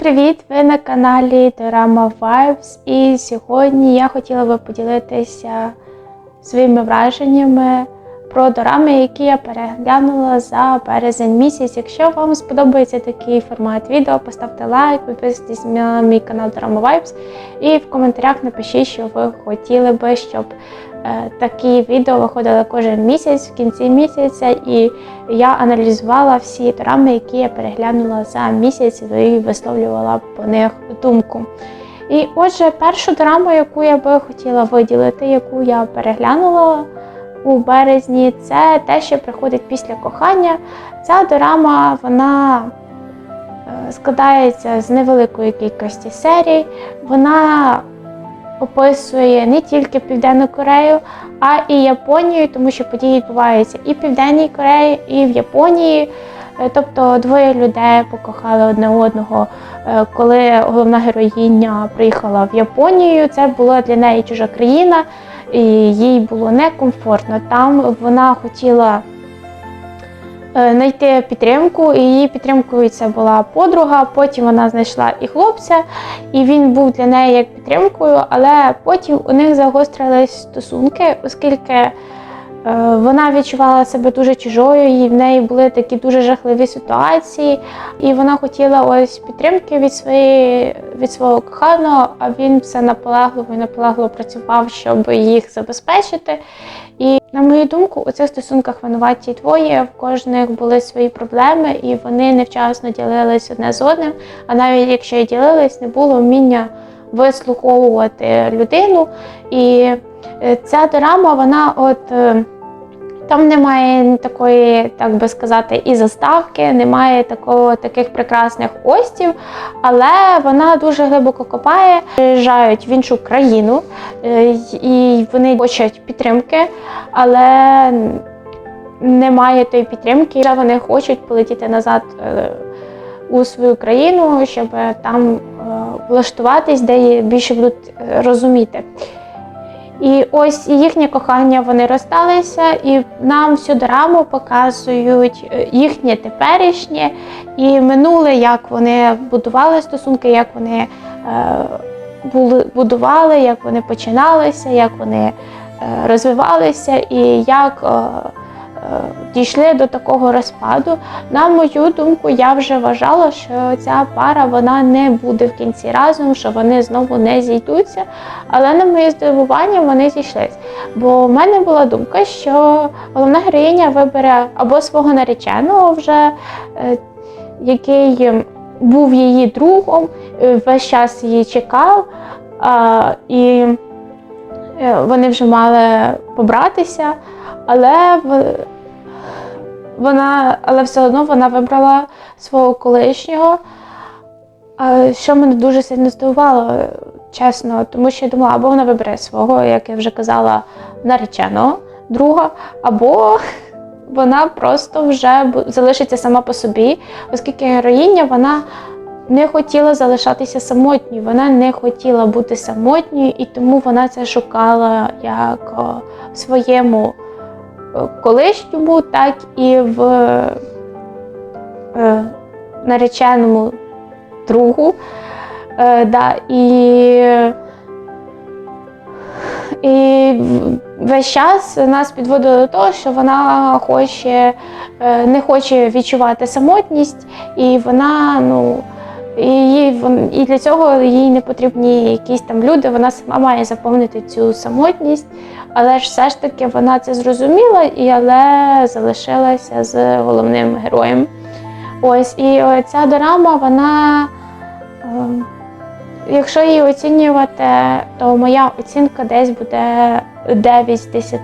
привіт! Ви на каналі Dorama Vibes і сьогодні я хотіла би поділитися своїми враженнями про дорами, які я переглянула за березень місяць. Якщо вам сподобається такий формат відео, поставте лайк, підписуйтесь на мій канал Dorama Vibes і в коментарях напишіть, що ви хотіли би, щоб е, такі відео виходили кожен місяць в кінці місяця. І я аналізувала всі дорами, які я переглянула за місяць і висловлювала по них думку. І отже, першу дораму, яку я би хотіла виділити, яку я переглянула у березні, це те, що приходить після кохання. Ця дорама вона е, складається з невеликої кількості серій. Вона описує не тільки Південну Корею, а і Японію, тому що події відбуваються і в Південній Кореї, і в Японії. Е, Тобто двоє людей покохали одне одного. Е, Коли головна героїня приїхала в Японію, це була для неї чужа країна, і їй було некомфортно. Там вона хотіла е, знайти підтримку, і її підтримкою це була подруга. Потім вона знайшла і хлопця, і він був для неї як підтримкою, але потім у них загострились стосунки, оскільки вона відчувала себе дуже чужою, і в неї були такі дуже жахливі ситуації, і вона хотіла ось підтримки від своєї від свого коханого, а він все наполегливо і наполегливо працював, щоб їх забезпечити. І на мою думку, у цих стосунках винуваті двоє, в кожних були свої проблеми, і вони невчасно ділились одне з одним. А навіть якщо і ділились, не було вміння вислуховувати людину. І е, ця драма, вона от. е, там немає такої, так би сказати, і заставки, немає такого таких прекрасних остів, але вона дуже глибоко копає. Приїжджають в іншу країну е, і вони хочуть підтримки, але немає тої підтримки. Вони хочуть полетіти назад е, у свою країну, щоб там е, влаштуватись, де більше будуть е, розуміти. І ось їхнє кохання вони розсталися, і нам всю драму показують е, їхнє теперішнє і минуле, як вони будували стосунки, як вони е, були, будували, як вони починалися, як вони е, розвивалися, і як дійшли до такого розпаду. На мою думку, я вже вважала, що ця пара вона не буде в кінці разом, що вони знову не зійдуться. Але на моє здивування вони зійшлись. Бо в мене була думка, що головна героїня вибере або свого нареченого вже, е, який був її другом, е, весь час її чекав, і вони вже мали побратися, але вона, але все одно вона вибрала свого колишнього. Що мене дуже сильно здивувало, чесно, тому що я думала, або вона вибере свого, як я вже казала, нареченого друга, або вона просто вже залишиться сама по собі, оскільки героїня вона не хотіла залишатися самотньою, вона не хотіла бути самотньою, і тому вона це шукала як в своєму е, колишньому, так і в е, нареченому другу. Е, да, і, і весь час нас підводило до того, що вона хоче, е, не хоче відчувати самотність, і вона, ну, і, і для цього їй не потрібні якісь там люди, вона сама має заповнити цю самотність. Але ж все ж таки вона це зрозуміла і але залишилася з головним героєм. Ось і ця дорама, вона, ем, якщо її оцінювати, то моя оцінка десь буде 9 з 10.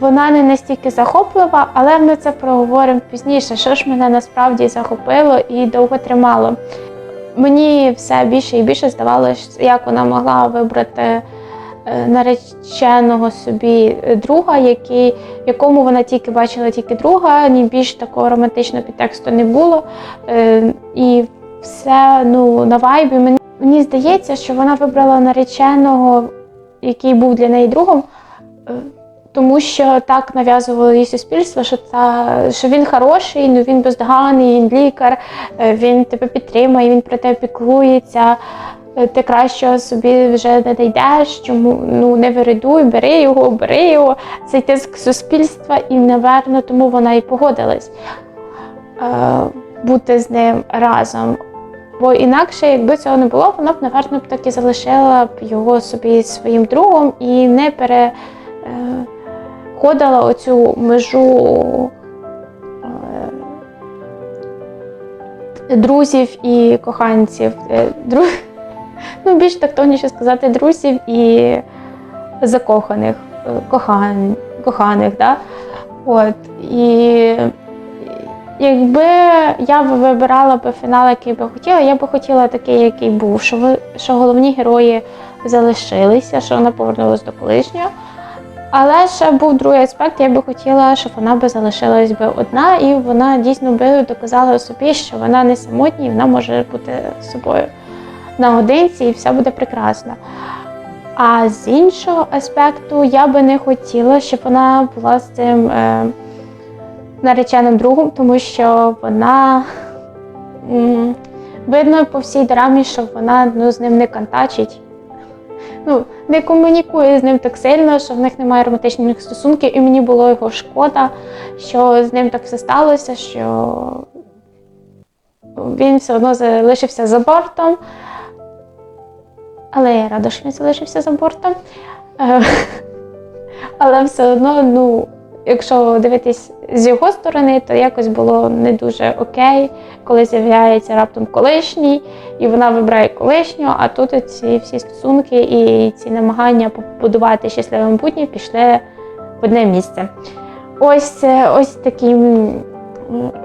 Вона не настільки захоплива, але ми це проговоримо пізніше. Що ж мене насправді захопило і довго тримало. Мені все більше і більше здавалося, як вона могла вибрати е, нареченого собі друга, який, якому вона тільки бачила тільки друга, ні більш такого романтичного підтексту не було. Е, І все ну, на вайбі. Мені, мені здається, що вона вибрала нареченого, який був для неї другом, е, тому що так нав'язувало їй суспільство, що та що він хороший, ну він бездоганний, він лікар, е, він тебе підтримує, він про тебе піклується. е, Ти кращого собі вже не знайдеш, чому ну не виридуй, бери його, бери його. Цей тиск суспільства, і, напевно, тому вона і погодилась е, бути з ним разом. Бо інакше, якби цього не було, вона б, напевно, б так і залишила б його собі своїм другом і не переходила оцю межу е, друзів і коханців. Е, Дру... Ну, більш тактовніше сказати, друзів і закоханих, е, кохан... коханих. Да? От. І Якби я вибирала б фінал, який би хотіла, я би хотіла такий, який був, що ви, що головні герої залишилися, що вона повернулася до колишнього. Але ще був другий аспект, я би хотіла, щоб вона би залишилась би одна, і вона дійсно би доказала собі, що вона не самотня, і вона може бути собою наодинці, і все буде прекрасно. А з іншого аспекту, я би не хотіла, щоб вона була з цим. Е, нареченим другом, тому що вона м, видно по всій драмі, що вона ну, з ним не контачить. Ну, не комунікує з ним так сильно, що в них немає романтичних стосунків, і мені було його шкода, що з ним так все сталося, що він все одно залишився за бортом. Але я рада, що він залишився за бортом. Е, Але все одно, ну, якщо дивитись з його сторони, то якось було не дуже окей, коли з'являється раптом колишній, і вона вибирає колишнього, а тут ці всі стосунки і ці намагання побудувати щасливе майбутнє пішли в одне місце. Ось е, ось такі.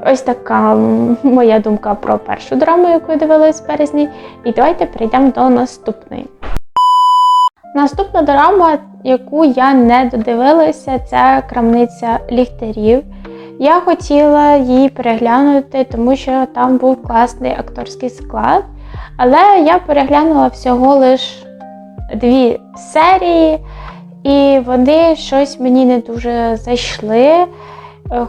Ось така моя думка про першу драму, яку я дивилась в березні. І давайте перейдемо до наступної. Наступна драма, яку я не додивилася, це крамниця ліхтарів. Я хотіла її переглянути, тому що там був класний акторський склад. Але я переглянула всього лиш дві серії, і вони щось мені не дуже зайшли.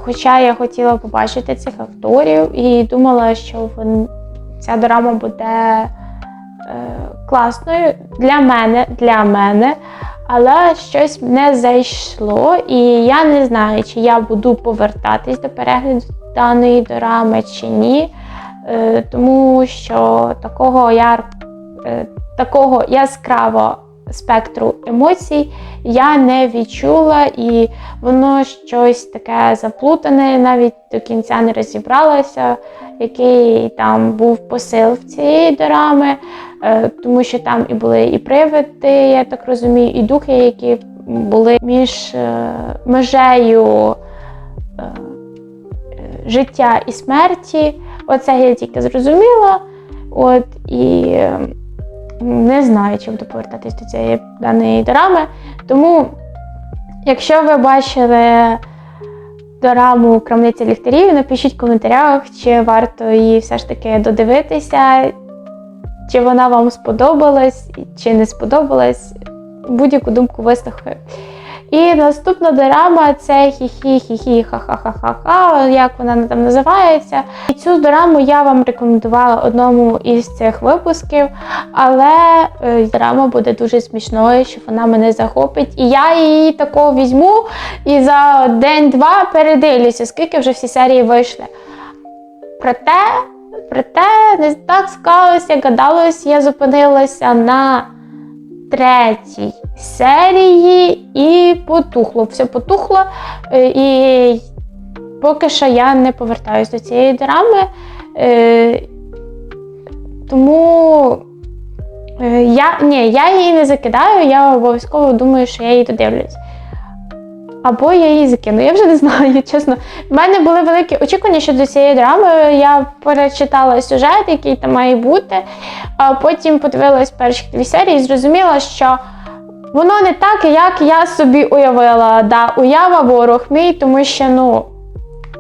Хоча я хотіла побачити цих акторів і думала, що ця драма буде е, класною для мене, для мене, але щось не зайшло, і я не знаю, чи я буду повертатись до перегляду даної дорами чи ні. Е, Тому що такого яр, е, такого яскравого спектру емоцій я не відчула, і воно щось таке заплутане, навіть до кінця не розібралася, який там був посил в цієї дорами, е, тому що там і були і привиди, я так розумію, і духи, які були між е, межею е, життя і смерті. Оце я тільки зрозуміла. От і не знаю, чи буду повертатись до цієї даної дорами. Тому, якщо ви бачили дораму Крамниця ліхтарів, напишіть в коментарях, чи варто її все ж таки додивитися, чи вона вам сподобалась, чи не сподобалась. Будь-яку думку вислухаю. І наступна дорама це хі-хі-хі-хі, ха-ха-ха-ха-ха, як вона там називається. І цю дораму я вам рекомендувала одному із цих випусків, але е, дорама буде дуже смішною, що вона мене захопить. І я її такого візьму і за день-два передивлюся, скільки вже всі серії вийшли. Проте, проте, не так склалося, гадалось, я зупинилася на третій серії і потухло. Все потухло. Е, І поки що я не повертаюся до цієї драми. Е, Тому е, я, ні, я її не закидаю, я обов'язково думаю, що я її додивлюсь. Або я її закину. Я вже не знаю, чесно. В мене були великі очікування щодо цієї драми. Я перечитала сюжет, який там має бути, а потім подивилась перші дві серії і зрозуміла, що воно не так, як я собі уявила. Да, уява ворог мій, тому що ну.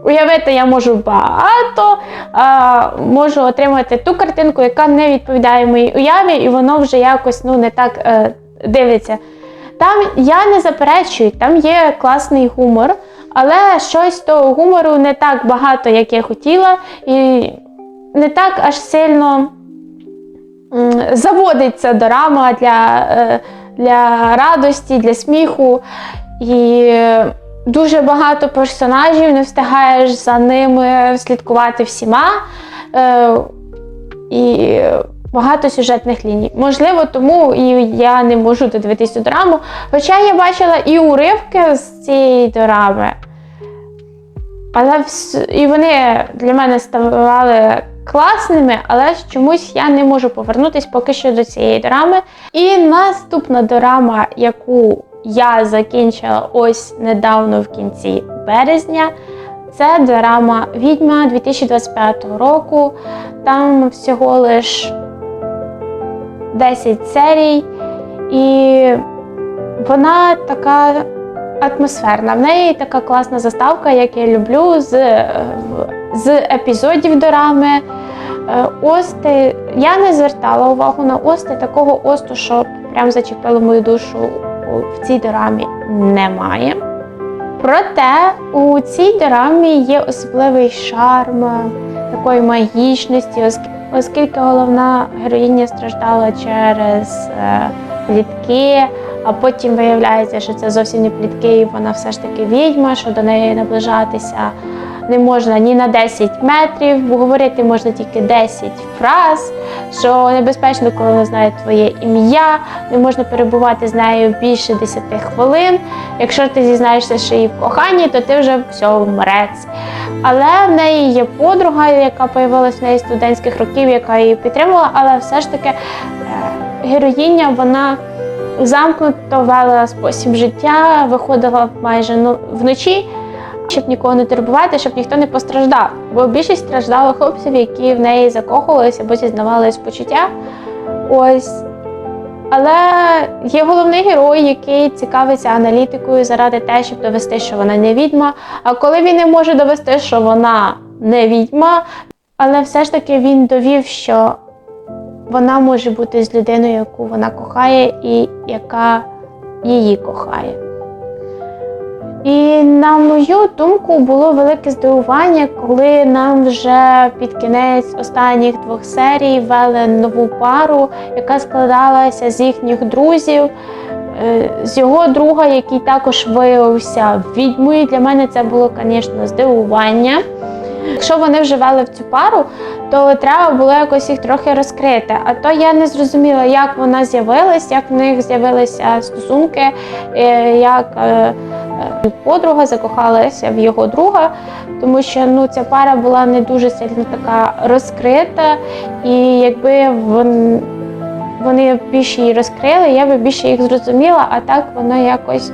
Уявити я можу багато, а, можу отримати ту картинку, яка не відповідає моїй уяві, і воно вже якось ну, не так е, дивиться Там я не заперечую, там є класний гумор, але щось того гумору не так багато, як я хотіла, і не так аж сильно заводиться дорама для, е, для радості, для сміху. І дуже багато персонажів, не встигаєш за ними слідкувати всіма. Е, І багато сюжетних ліній. Можливо, тому і я не можу додивитися цю драму. Хоча я бачила і уривки з цієї дорами. Але і вони для мене ставали класними, але ж чомусь я не можу повернутися поки що до цієї дорами. І наступна дорама, яку я закінчила ось недавно в кінці березня, це дорама Відьма 2025 року. Там всього лиш 10 серій, і вона така атмосферна. В неї така класна заставка, як я люблю, з, е, з епізодів дорами. Е, Ости. Я не звертала увагу на ости. Такого осту, що прям зачепило мою душу в цій дорамі, немає. Проте у цій дорамі є особливий шарм е, такої магічності, оскільки головна героїня страждала через е, плітки, а потім виявляється, що це зовсім не плітки, і вона все ж таки відьма, що до неї наближатися не можна ні на 10 метрів, говорити можна тільки 10 фраз, що небезпечно, коли вона знає твоє ім'я, не можна перебувати з нею більше 10 хвилин. Якщо ти зізнаєшся, що її в коханні, то ти вже все вмрець. Але в неї є подруга, яка появилась в неї студентських років, яка її підтримувала, але все ж таки е, героїня вона замкнуто вела спосіб життя, виходила майже ну, вночі, щоб нікого не турбувати, щоб ніхто не постраждав. Бо більшість страждало хлопців, які в неї закохувалися або зізнавались почуття. Ось. Але є головний герой, який цікавиться аналітикою заради те, щоб довести, що вона не відьма. А коли він не може довести, що вона не відьма, але все ж таки він довів, що вона може бути з людиною, яку вона кохає, і яка її кохає. І на мою думку було велике здивування, коли нам вже під кінець останніх двох серій ввели нову пару, яка складалася з їхніх друзів, е, з його друга, який також виявився відьмою. Для мене це було, звісно, здивування. Якщо вони вже вели в цю пару, то треба було якось їх трохи розкрити. А то я не зрозуміла, як вона з'явилась, як в них з'явилися стосунки, е, як е, подруга закохалася в його друга, тому що ну, ця пара була не дуже сильно така розкрита, і якби вон- вони більше її розкрили, я би більше їх зрозуміла, а так воно якось.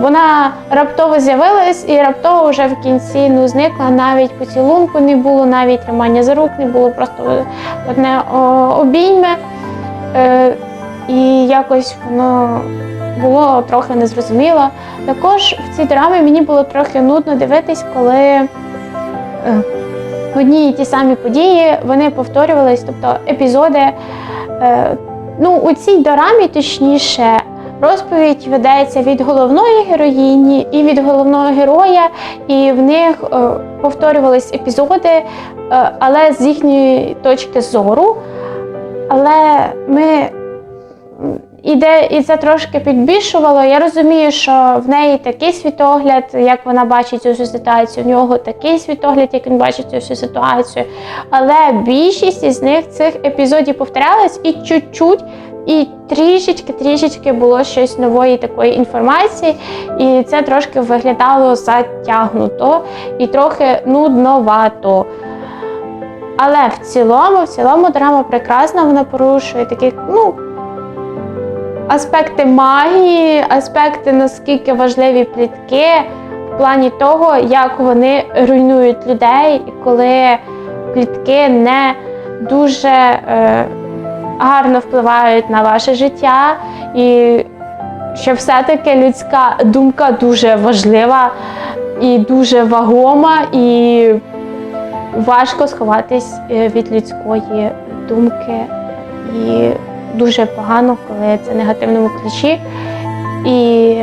Вона раптово з'явилась і раптово вже в кінці ну, зникла. Навіть поцілунку не було, навіть тримання за рук не було, просто одне обійме. Е, і якось воно було трохи незрозуміло. Також в цій драмі мені було трохи нудно дивитись, коли е, одні і ті самі події вони повторювались, тобто епізоди. Е, ну, у цій дорамі, точніше, розповідь ведеться від головної героїні і від головного героя, і в них е, повторювались епізоди, але з їхньої точки зору. Але ми іде, і це трошки підбільшувало. Я розумію, що в неї такий світогляд, як вона бачить цю всю ситуацію, в нього такий світогляд, як він бачить цю всю ситуацію. Але більшість із них цих епізодів повторялась і чуть-чуть. І трішечки-трішечки було щось нової такої інформації, і це трошки виглядало затягнуто і трохи нудновато. Але в цілому, в цілому драма прекрасна, вона порушує такі, ну, аспекти магії, аспекти, наскільки важливі плітки, в плані того, як вони руйнують людей, і коли плітки не дуже е, гарно впливають на ваше життя, і що все-таки людська думка дуже важлива і дуже вагома, і важко сховатись е, від людської думки. І дуже погано, коли це в негативному ключі. І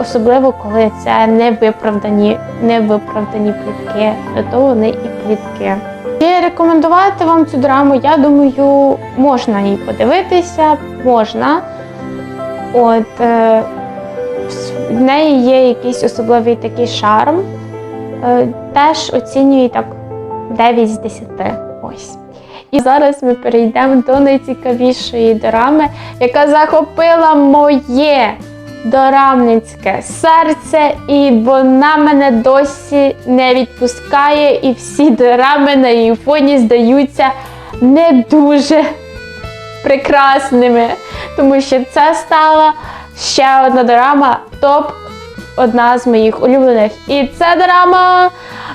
особливо, коли це невиправдані, невиправдані плітки, то вони і плітки. Чи рекомендувати вам цю драму, я думаю, можна її подивитися, можна. От, е, в неї є якийсь особливий такий шарм. Е, теж оцінюю так 9 з 10. Ось. І зараз ми перейдемо до найцікавішої дорами, яка захопила моє дорамницьке серце, і вона мене досі не відпускає, і всі дорами на її фоні здаються не дуже прекрасними, тому що це стала ще одна дорама топ одна з моїх улюблених. І це дорама,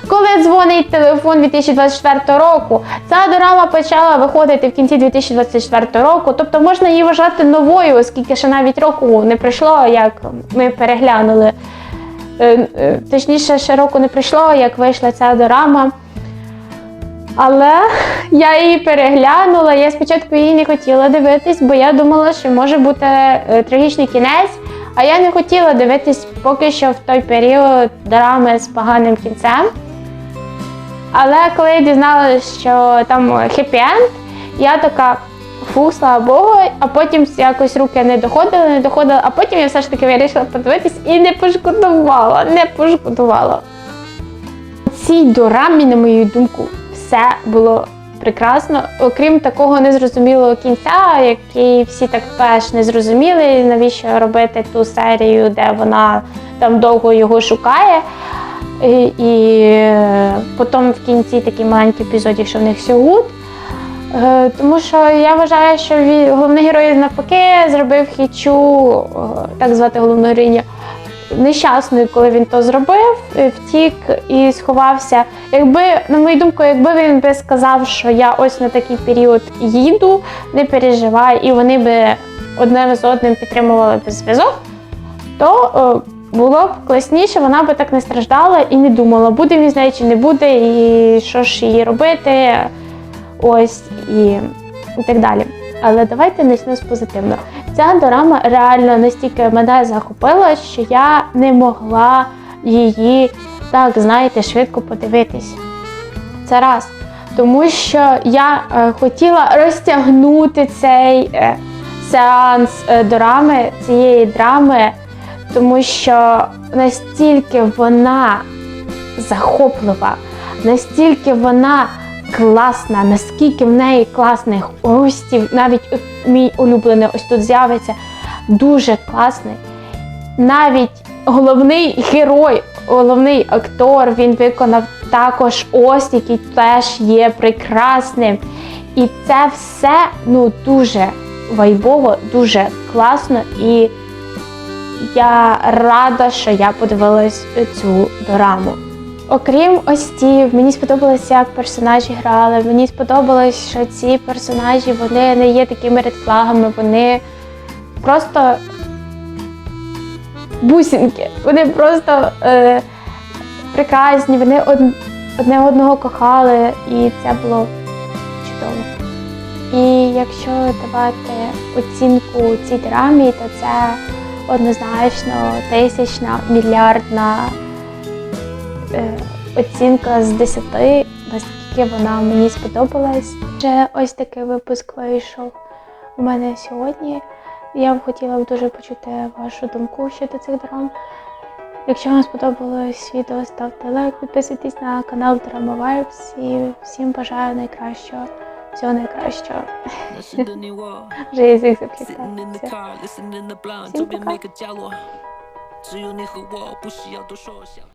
коли дзвонить телефон 2024 року. Ця дорама почала виходити в кінці 2024 року, тобто можна її вважати новою, оскільки ще навіть року не пройшло, як ми переглянули. Е, е, Точніше, ще року не пройшло, як вийшла ця дорама. Але я її переглянула. Я спочатку її не хотіла дивитись, бо я думала, що може бути е, трагічний кінець. А я не хотіла дивитись поки що в той період драми з поганим кінцем. Але коли я дізналася, що там хеппі-енд, я така фу, слава Богу, а потім якось руки не доходили, не доходили, а потім я все ж таки вирішила подивитись і не пошкодувала, не пошкодувала. У цій дорамі, на мою думку, все було прекрасно, окрім такого незрозумілого кінця, який всі так теж не зрозуміли, навіщо робити ту серію, де вона там довго його шукає. І, е, потім в кінці такий маленький епізодів, що в них гуд. Е, Тому що я вважаю, що головний герой навпаки зробив хічу, е, так звати головну героїню, нещасною, коли він то зробив, втік і сховався. Якби, на мою думку, якби він би сказав, що я ось на такий період їду, не переживай, і вони би одне з одним підтримували би зв'язок, то було б класніше, вона би так не страждала і не думала, буде він з нею чи не буде, і що ж їй робити, ось і, і так далі. Але давайте почнемо з позитивно. Ця дорама реально настільки мене захопила, що я не могла її так, знаєте, швидко подивитись. Це раз. Тому що я е, хотіла розтягнути цей е, сеанс е, дорами, цієї драми, тому що настільки вона захоплива, настільки вона класна, наскільки в неї класних гостів, навіть мій улюблений ось тут з'явиться, дуже класний. Навіть головний герой, головний актор, він виконав також ось, який теж є прекрасним. І це все ну, дуже вайбово, дуже класно. І я рада, що я подивилась цю дораму. Окрім остів, мені сподобалося, як персонажі грали. Мені сподобалось, що ці персонажі вони не є такими редфлагами, вони просто бусинки. Вони просто е, прекрасні, вони од, одне одного кохали, і це було чудово. І якщо давати оцінку цій драмі, то це однозначно тисячна, мільярдна е, оцінка з 10, наскільки вона мені сподобалась. Ще ось такий випуск вийшов у мене сьогодні. Я б хотіла б дуже почути вашу думку щодо цих драм. Якщо вам сподобалось відео, ставте лайк, підписуйтесь на канал Drama Vibes і всім бажаю найкращого, всього найкращого. Вже язик Sitting in the заплітався. car, listening to blind, Всім to be пока.